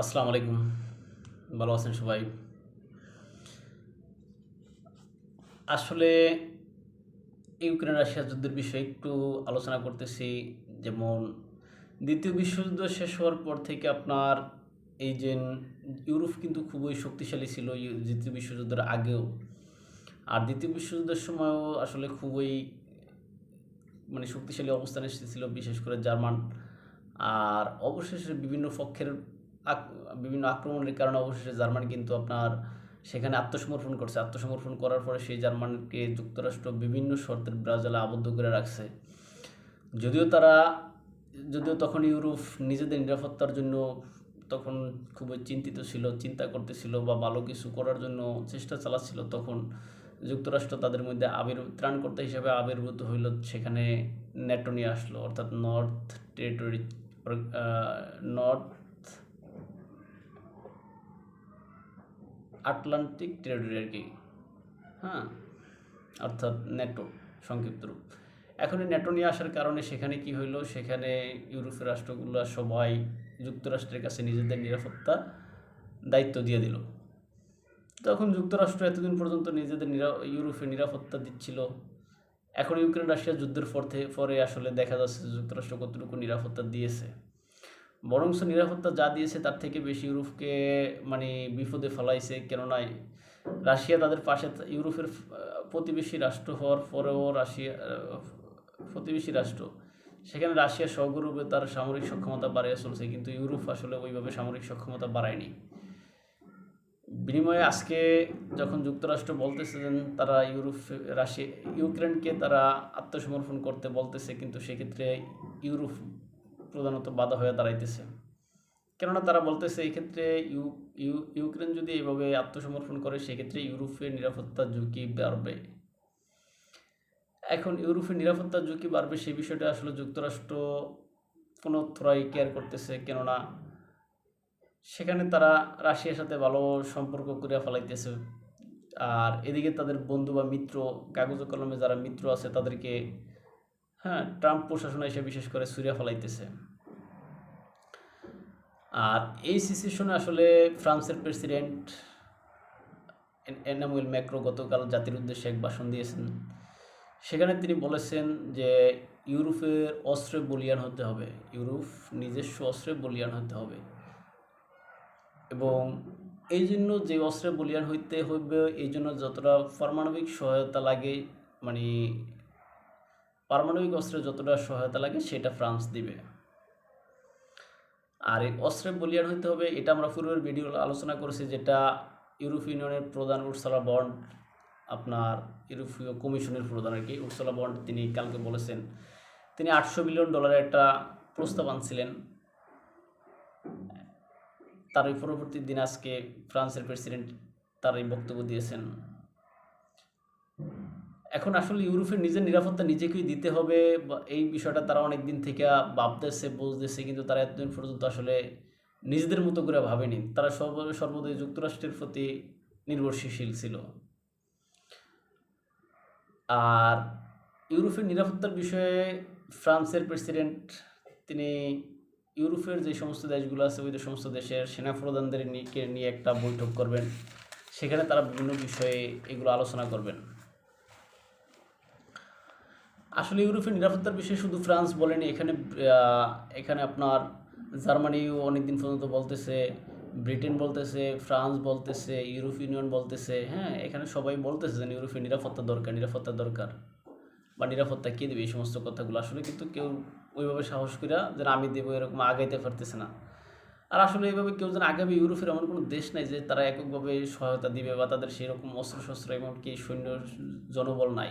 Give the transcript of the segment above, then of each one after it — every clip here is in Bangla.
আসসালামু আলাইকুম। ভালো আছেন সবাই? আসলে ইউক্রেন রাশিয়া যুদ্ধের বিষয়ে একটু আলোচনা করতেছি। যেমন দ্বিতীয় বিশ্বযুদ্ধ শেষ হওয়ার পর থেকে আপনার এই যে ইউরোপ কিন্তু খুবই শক্তিশালী ছিল দ্বিতীয় বিশ্বযুদ্ধের আগেও। আর দ্বিতীয় বিশ্বযুদ্ধের সময়ও আসলে খুবই মানে শক্তিশালী অবস্থানে এসেছিল, বিশেষ করে জার্মান। আর অবশেষে বিভিন্ন পক্ষের বিভিন্ন আক্রমণের কারণে অবশেষে জার্মানি কিন্তু আপনার সেখানে আত্মসমর্পণ করছে। আত্মসমর্পণ করার পরে সেই জার্মানিকে যুক্তরাষ্ট্র বিভিন্ন শর্তের ব্রাজালে আবদ্ধ করে রাখছে। যদিও তারা, যদিও তখন ইউরোপ নিজেদের নিরাপত্তার জন্য তখন খুবই চিন্তিত ছিল, চিন্তা করতেছিল বা ভালো কিছু করার জন্য চেষ্টা চালাচ্ছিল, তখন যুক্তরাষ্ট্র তাদের মধ্যে আবির, ত্রাণকর্তা হিসেবে আবির্ভূত হইল, সেখানে ন্যাটো নিয়ে আসলো। অর্থাৎ north territory north Atlantic territory কি হ্যাঁ অর্থাৎ ন্যাটো সংক্ষিপ্ত রূপ। এখন এই ন্যাটো নিয়ে আসার কারণে সেখানে কি হইল? সেখানে ইউরোপের রাষ্ট্রগুলো সবাই যুক্তরাষ্ট্রের কাছে নিজেদের নিরাপত্তা দায়িত্ব দিয়ে দিল। তখন যুক্তরাষ্ট্র এতদিন পর্যন্ত নিজেদের ইউরোপে নিরাপত্তা দিচ্ছিল। এখন ইউক্রেন রাশিয়া যুদ্ধের পর থেকে পরে আসলে দেখা যাচ্ছে যুক্তরাষ্ট্র কতটুকু নিরাপত্তা দিয়েছে। বরংস নিরাপত্তা যা দিয়েছে তার থেকে বেশি ইউরোপকে মানে বিপদে ফেলাইছে। কেননা, রাশিয়া তাদের পাশে, ইউরোপের প্রতিবেশী রাষ্ট্র হওয়ার পরেও রাশিয়া প্রতিবেশী রাষ্ট্র। সেখানে রাশিয়া সগরূপে তার সামরিক সক্ষমতা বাড়িয়ে চলছে, কিন্তু ইউরোপ আসলে ওইভাবে সামরিক সক্ষমতা বাড়ায়নি। বিনিময়ে আজকে যখন যুক্তরাষ্ট্র বলতেছেন তারা ইউরোপ, রাশিয়া, ইউক্রেনকে তারা আত্মসমর্পণ করতে বলতেছে, কিন্তু সেক্ষেত্রে ইউরোপ প্রধানত বাধা হয়ে দাঁড়াইতেছে। কেননা তারা বলতেছে, এই ক্ষেত্রে ইউ ইউ, ইউক্রেন যদি এইভাবে আত্মসমর্পণ করে, সেক্ষেত্রে ইউরোপের নিরাপত্তা ঝুঁকি বাড়বে। এখন ইউরোপের নিরাপত্তা ঝুঁকি বাড়বে সেই বিষয়টা আসলে যুক্তরাষ্ট্র কোনো থ্রাই কেয়ার করতেছে, কেননা সেখানে তারা রাশিয়ার সাথে ভালো সম্পর্ক করিয়া ফেলাইতেছে। আর এদিকে তাদের বন্ধু বা মিত্র, কাগজ কলমে যারা মিত্র আছে, তাদেরকে হ্যাঁ ট্রাম্প প্রশাসন এসে বিশেষ করে সুরিয়া ফলাইতেছে। আর এই সিচুয়েশনে আসলে ফ্রান্সের প্রেসিডেন্ট এনামুয়েল ম্যাক্রো গতকাল জাতির উদ্দেশ্যে এক ভাষণ দিয়েছেন। সেখানে তিনি বলেছেন যে ইউরোপের অস্ত্রে বলিয়ান হতে হবে। ইউরোপ নিজস্ব অস্ত্রে বলিয়ান হতে হবে। এবং এই জন্য যে অস্ত্রে বলিয়ান হইতে হইবে, এই জন্য যতটা পারমাণবিক সহায়তা লাগে মানে পারমাণবিক অস্ত্রে যতটা সহায়তা লাগে সেটা ফ্রান্স দিবে। আর এই অস্ত্রে বলিয়ান হইতে হবে, এটা আমরা পূর্বের ভিডিও আলোচনা করেছি, যেটা ইউরোপ ইউনিয়নের প্রধান উর্সালা বন্ড, আপনার ইউরোপীয় কমিশনের প্রধান আর কি, উর্সালা বন্ড তিনি কালকে বলেছেন। তিনি আটশো বিলিয়ন ডলারের একটা প্রস্তাব আনছিলেন। তার পরবর্তী দিন আজকে ফ্রান্সের প্রেসিডেন্ট তার এই বক্তব্য দিয়েছেন। এখন আসলে ইউরোপের নিজের নিরাপত্তা নিজেকেই দিতে হবে এই বিষয়টা তারা অনেক দিন থেকে ভাবতেছে বুঝতেছে কিন্তু তারা এতদিন পর্যন্ত আসলে নিজেদের মতো করে ভাবেনি। তারা সর্ব সর্বদাই যুক্তরাষ্ট্রের প্রতি নির্ভরশীল ছিল। আর ইউরোপের নিরাপত্তার বিষয়ে ফ্রান্সের প্রেসিডেন্ট, তিনি ইউরোপের যে সমস্ত দেশগুলো আছে, ওই সমস্ত দেশের সেনাপ্রধানদের নিয়ে একটা বৈঠক করবেন। সেখানে তারা বিভিন্ন বিষয়ে এগুলো আলোচনা করবেন। আসলে ইউরোপের নিরাপত্তার বিষয়ে শুধু ফ্রান্স বলেনি, এখানে এখানে আপনার জার্মানিও অনেকদিন পর্যন্ত বলতেছে, ব্রিটেন বলতেছে, ফ্রান্স বলতেছে ইউরোপ ইউনিয়ন বলতেছে হ্যাঁ এখানে সবাই বলতেছে যে ইউরোপের নিরাপত্তা দরকার নিরাপত্তা দরকার। বা নিরাপত্তা কে দেবে এই সমস্ত কথাগুলো? আসলে কিন্তু কেউ ওইভাবে সাহস করে যেন আমি দেবো এরকম আগাইতে পারতেছে না। আর আসলে এইভাবে কেউ যেন আগামী ইউরোপের এমন কোনো দেশ নাই যে তারা এককভাবে সহায়তা দিবে বা তাদের সেরকম অস্ত্রশস্ত্র এমনকি সৈন্য জনবল নাই।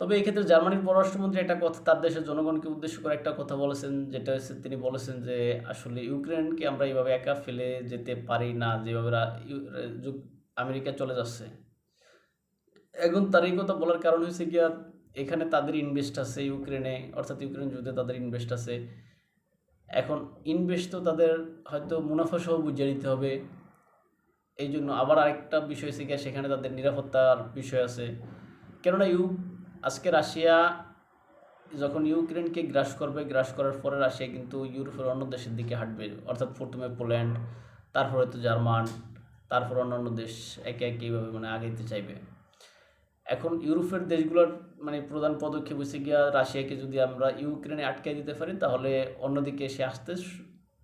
তবে এক্ষেত্রে জার্মানির পররাষ্ট্রমন্ত্রী একটা কথা, তার দেশের জনগণকে উদ্দেশ্য করে একটা কথা বলেছেন, যেটা হচ্ছে তিনি বলেছেন যে আসলে ইউক্রেনকে আমরা এইভাবে একা ফেলে যেতে পারি না, যেভাবে আমেরিকা চলে যাচ্ছে। এখন তার এই কথা বলার কারণ হচ্ছে গিয়া, এখানে তাদের ইনভেস্ট আছে ইউক্রেনে, অর্থাৎ ইউক্রেন যুদ্ধে তাদের ইনভেস্ট আছে। এখন ইনভেস্ট তো তাদের হয়তো মুনাফা সহ বুঝিয়ে নিতে হবে। এই জন্য আবার আরেকটা বিষয় হচ্ছে গিয়া, সেখানে তাদের নিরাপত্তার বিষয় আছে। কেননা ইউ আজকে রাশিয়া যখন ইউক্রেনকে গ্রাস করবে, গ্রাস করার পরে রাশিয়া কিন্তু ইউরোপের অন্য দেশের দিকে হাঁটবে। অর্থাৎ প্রথমে পোল্যান্ড, তারপরে তো জার্মান, তারপর অন্যান্য দেশ একে একে এইভাবে মানে আগাইতে চাইবে। এখন ইউরোপের দেশগুলোর মানে প্রধান পদক্ষেপ হচ্ছে গিয়া রাশিয়াকে যদি আমরা ইউক্রেনে আটকে দিতে পারি, তাহলে অন্যদিকে সে আসতে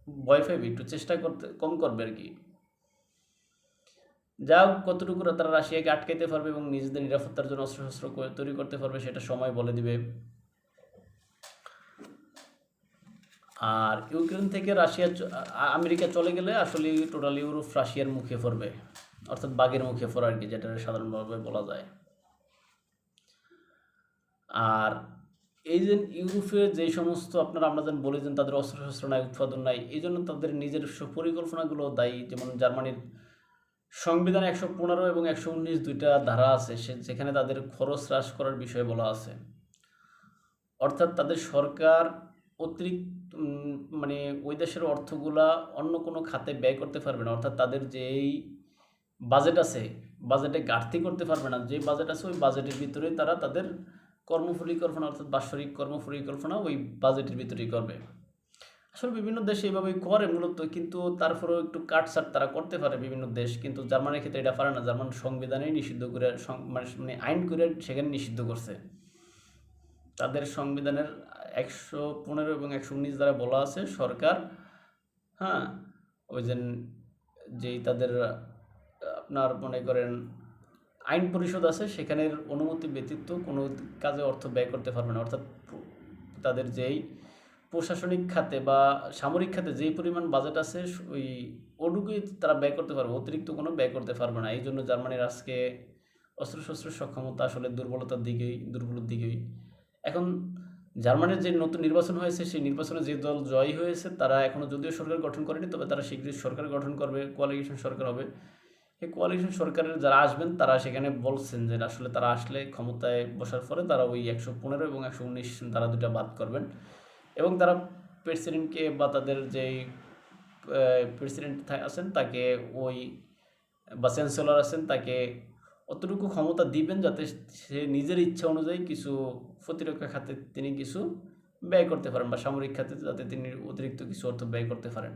ভয় পাইবে, একটু চেষ্টা করতে, কম করবে আর কি। যা কতটুকু তারা রাশিয়াকে আটকাইতে পারবে এবং নিজেদের নিরাপত্তার জন্য অস্ত্রশস্ত্র তৈরি করতে পারবে সেটা সময় বলে দিবে। আর ইউক্রেন থেকে রাশিয়া আমেরিকা চলে গেলে আসলে টোটাল ইউরোপ রাশিয়ার মুখে পড়বে। অর্থাৎ বাঘের মুখে পড়ে আর কি, যেটা সাধারণভাবে বলা যায়। আর এই যে ইউরোপে যে সমস্ত আপনারা আমরা যেন বলি যে তাদের অস্ত্রশস্ত্র নাই, উৎপাদন নাই, এই জন্য তাদের নিজের পরিকল্পনাগুলো দায়ী। যেমন জার্মানির সংবিধান একশো পনেরো এবং একশো উনিশ দুইটা ধারা আছে, সে যেখানে তাদের খরচ হ্রাস করার বিষয়ে বলা আছে। অর্থাৎ তাদের সরকার অতিরিক্ত মানে ওই দেশের অর্থগুলা অন্য কোনো খাতে ব্যয় করতে পারবে না। অর্থাৎ তাদের যেই বাজেট আছে বাজেটে ঘাটতি করতে পারবে না। যে বাজেট আছে ওই বাজেটের ভিতরে তারা তাদের কর্মপরিকল্পনা, অর্থাৎ বাৎসরিক কর্মপরিকল্পনা ওই বাজেটের ভিতরেই করবে। আসলে বিভিন্ন দেশে এইভাবেই করে মূলত, কিন্তু তারপরেও একটু কাটছাট তারা করতে পারে বিভিন্ন দেশ। কিন্তু জার্মানির ক্ষেত্রে এটা পারে না। জার্মান সংবিধানেই নিষিদ্ধ করে মানে মানে আইন করে সেখানে নিষিদ্ধ করছে। তাদের সংবিধানের একশো পনেরো এবং একশো উনিশ দ্বারা বলা আছে, সরকার হ্যাঁ ওই যে যেই তাদের, আপনার মনে করেন, আইন পরিষদ আছে, সেখানের অনুমতি ব্যতীত কোনো কাজে অর্থ ব্যয় করতে পারবে না। অর্থাৎ তাদের যেই প্রশাসনিক খাতে বা সামরিক খাতে যেই পরিমাণ বাজেট আছে, ওই ওটুকুই তারা ব্যয় করতে পারবে, অতিরিক্ত কোনো ব্যয় করতে পারবে না। এই জন্য জার্মানির আজকে অস্ত্রশস্ত্রের সক্ষমতা আসলে দুর্বলতার দিকেই, দুর্বলের দিকেই। এখন জার্মানির যে নতুন নির্বাচন হয়েছে, সেই নির্বাচনে যে দল জয়ী হয়েছে, তারা এখনও যদিও সরকার গঠন করেনি, তবে তারা শীঘ্রই সরকার গঠন করবে কোয়ালিশন সরকার হবে। এই কোয়ালিশন সরকারের যারা আসবেন, তারা সেখানে বলছেন যে আসলে তারা আসলে ক্ষমতায় বসার পরে তারা ওই একশো পনেরো এবং একশো উনিশ, তারা দুটা বাদ করবেন। এবং তারা প্রেসিডেন্টকে বা তাদের যেই প্রেসিডেন্ট আছেন, তাকে ওই, বা চ্যান্সেলর আছেন, তাকে অতটুকু ক্ষমতা দিবেন যাতে সে নিজের ইচ্ছা অনুযায়ী কিছু প্রতিরক্ষা খাতে তিনি কিছু ব্যয় করতে পারেন বা সামরিক খাতে যাতে তিনি অতিরিক্ত কিছু অর্থ ব্যয় করতে পারেন।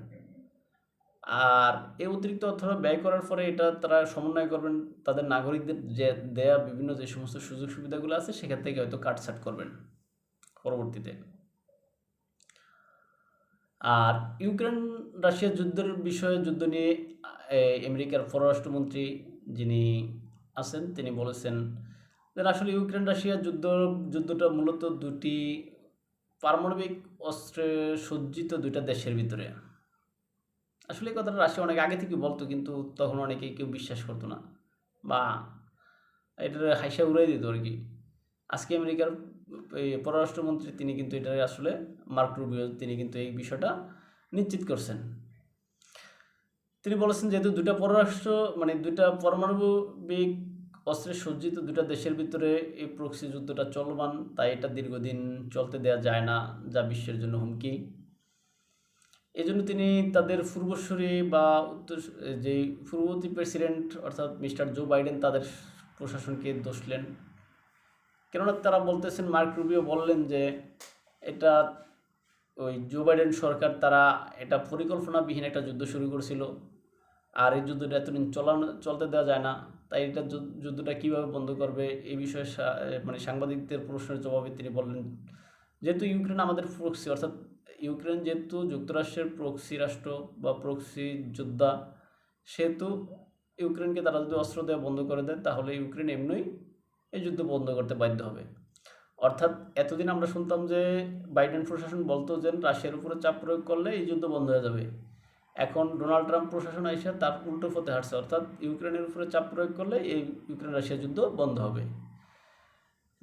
আর এই অতিরিক্ত অর্থ ব্যয় করার পরে এটা তারা সমন্বয় করবেন, তাদের নাগরিকদের যে দেয়া বিভিন্ন যে সমস্ত সুযোগ সুবিধাগুলো আছে, সেখান থেকে হয়তো কাটছাট করবেন পরবর্তীতে। আর ইউক্রেন রাশিয়া যুদ্ধের বিষয়ে যুদ্ধ নিয়ে আমেরিকার পররাষ্ট্রমন্ত্রী যিনি আছেন, তিনি বলেছেন যে আসলে ইউক্রেন রাশিয়া যুদ্ধ, যুদ্ধটা মূলত দুটি পারমাণবিক অস্ত্রে সজ্জিত দুইটা দেশের ভিতরে। আসলে এই কথাটা রাশিয়া অনেক আগে থেকে বলতো, কিন্তু তখন অনেকে কেউ বিশ্বাস করতো না বা এটার হাইসা উড়াই দিত আর কি। আজকে আমেরিকার পররাষ্ট্রমন্ত্রী তিনি কিন্তু এটা আসলে, মার্ক রুবিও তিনি কিন্তু এই বিষয়টা নিশ্চিত করছেন। তিনি বলেছেন যেহেতু দুটা পররাষ্ট্র মানে দুটা পরমাণবিক অস্ত্রে সজ্জিত দুটা দেশের ভিতরে এই প্রক্সি যুদ্ধটা চলমান, তাই এটা দীর্ঘদিন চলতে দেওয়া যায় না, যা বিশ্বের জন্য হুমকি। এই জন্য তিনি তাদের পূর্বসূরি বা উত্তর যে পূর্ববর্তী প্রেসিডেন্ট অর্থাৎ মিস্টার জো বাইডেন তাদের প্রশাসনকে দোষলেন। কেননা তারা বলতেছেন, মার্ক রুবিও বললেন যে এটা ওই জো বাইডেন সরকার তারা এটা পরিকল্পনাবিহীন একটা যুদ্ধ শুরু করেছিল। আর এই যুদ্ধটা এতদিন চলানো, চলতে দেওয়া যায় না। তাই এটা যুদ্ধটা কীভাবে বন্ধ করবে এই বিষয়ে মানে সাংবাদিকদের প্রশ্নের জবাবে তিনি বললেন যেহেতু ইউক্রেন আমাদের প্রক্সি অর্থাৎ ইউক্রেন যেহেতু যুক্তরাষ্ট্রের প্রক্সি রাষ্ট্র বা প্রক্সি যোদ্ধা, সেহেতু ইউক্রেনকে তারা যদি অস্ত্র দেওয়া বন্ধ করে দেয়, তাহলে ইউক্রেন এমনিই এই যুদ্ধ বন্ধ করতে বাধ্য হবে। অর্থাৎ এতদিন আমরা শুনতাম যে বাইডেন প্রশাসন বলতো যে রাশিয়ার উপরে চাপ প্রয়োগ করলে এই যুদ্ধ বন্ধ হয়ে যাবে। এখন ডোনাল্ড ট্রাম্প প্রশাসন এসে তার উল্টো পথে হাঁটছে, অর্থাৎ ইউক্রেনের উপরে চাপ প্রয়োগ করলে এই ইউক্রেন রাশিয়া যুদ্ধ বন্ধ হবে।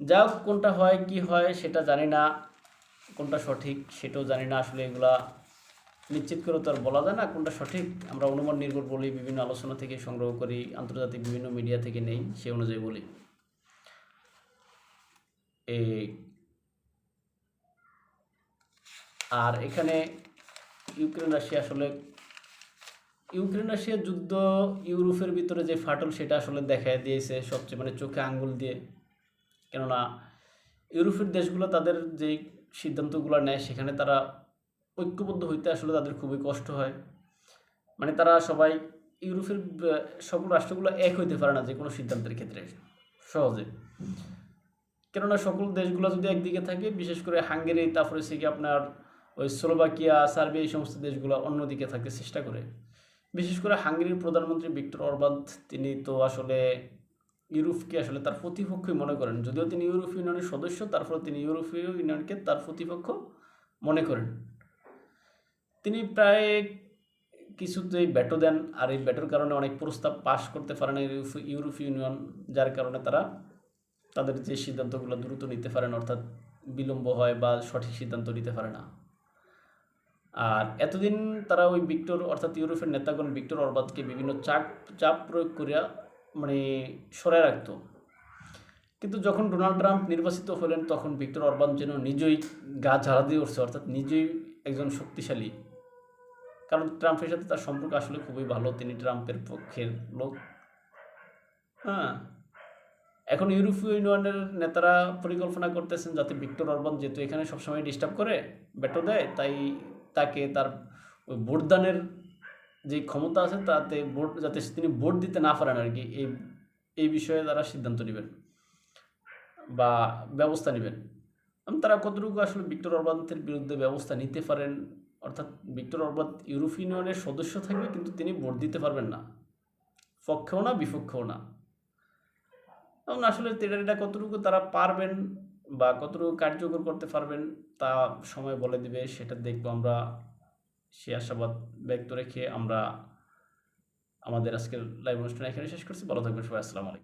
যা কোনটা হয়, কি হয়, সেটা জানি না। কোনটা সঠিক সেটাও জানি না, আসলে এগুলা নিশ্চিত করে তো আর বলা যায় না কোনটা সঠিক। আমরা অনুমান নির্ভর বলি, বিভিন্ন আলোচনা থেকে সংগ্রহ করি, আন্তর্জাতিক বিভিন্ন মিডিয়া থেকে নেই, সে অনুযায়ী বলি। এই আর এখানে ইউক্রেন, রাশিয়া আসলে, ইউক্রেন রাশিয়ার যুদ্ধ ইউরোপের ভিতরে যে ফাটল সেটা আসলে দেখা দিয়েছে সবচেয়ে মানে চোখে আঙ্গুল দিয়ে। কেননা ইউরোপের দেশগুলো তাদের যে সিদ্ধান্তগুলো নেয়, সেখানে তারা ঐক্যবদ্ধ হইতে আসলে তাদের খুবই কষ্ট হয়। মানে তারা সবাই ইউরোপের সকল রাষ্ট্রগুলো এক হইতে পারে না যে কোনো সিদ্ধান্তের ক্ষেত্রে, সহজে। কেননা সকল দেশগুলো যদি একদিকে থাকে, বিশেষ করে হাঙ্গেরি, তারপরে সে কি আপনার ওই স্লোভাকিয়া, সার্বিয়া, এই সমস্ত দেশগুলো অন্যদিকে থাকতে চেষ্টা করে। বিশেষ করে হাঙ্গেরির প্রধানমন্ত্রী ভিক্টর অরবান, তিনি তো আসলে ইউরোপকে আসলে তার প্রতিপক্ষই মনে করেন। যদিও তিনি ইউরোপীয় ইউনিয়নের সদস্য তারপরে তিনি ইউরোপীয় ইউনিয়নকে তার প্রতিপক্ষ মনে করেন। তিনি প্রায় কিছুতেই ব্যাটো দেন, আর এই ব্যাটোর কারণে অনেক প্রস্তাব পাশ করতে পারে না ইউরোপ- ইউরোপীয় ইউনিয়ন, যার কারণে তারা তাদের যে সিদ্ধান্তগুলো দ্রুত নিতে পারেন, অর্থাৎ বিলম্ব হয় বা সঠিক সিদ্ধান্ত নিতে পারে না। আর এতদিন তারা ওই ভিক্টর, অর্থাৎ ইউরোপের নেতাগণ ভিক্টর অরবাদকে বিভিন্ন চাপ চাপ প্রয়োগ করিয়া মানে সরায় রাখতো। কিন্তু যখন ডোনাল্ড ট্রাম্প নির্বাচিত হলেন, তখন ভিক্টর অরবান যেন নিজেই গা ঝাড়া দিয়ে উঠছে, অর্থাৎ নিজেই একজন শক্তিশালী। কারণ ট্রাম্পের সাথে তার সম্পর্ক আসলে খুবই ভালো, তিনি ট্রাম্পের পক্ষের লোক। হ্যাঁ এখন ইউরোপীয় ইউনিয়নের নেতারা পরিকল্পনা করতেছেন যাতে ভিক্টর অরবান যেহেতু এখানে সবসময় ডিস্টার্ব করে বেটো দেয়, তাই তাকে তার ভোটদানের যে ক্ষমতা আছে তাতে ভোট, যাতে তিনি ভোট দিতে না পারেন আর কি, এই এই বিষয়ে তারা সিদ্ধান্ত নেবেন বা ব্যবস্থা নেবেন। তারা কতটুকু আসলে ভিক্টর অরবানের বিরুদ্ধে ব্যবস্থা নিতে পারেন, অর্থাৎ ভিক্টর অরবান ইউরোপীয় ইউনিয়নের সদস্য থাকবে, কিন্তু তিনি ভোট দিতে পারবেন না। পক্ষেও না, বিপক্ষেও না। এবং আসলে এটা কতটুকু তারা পারবেন বা কতটুকু কার্যকর করতে পারবেন, তা সময় বলে দিবে, সেটা দেখব আমরা। সে আশাবাদ ব্যক্ত রেখে আমরা আমাদের আজকের লাইভ অনুষ্ঠান এখানে শেষ করছি। ভালো থাকবেন সবাই, আসসালামু আলাইকুম।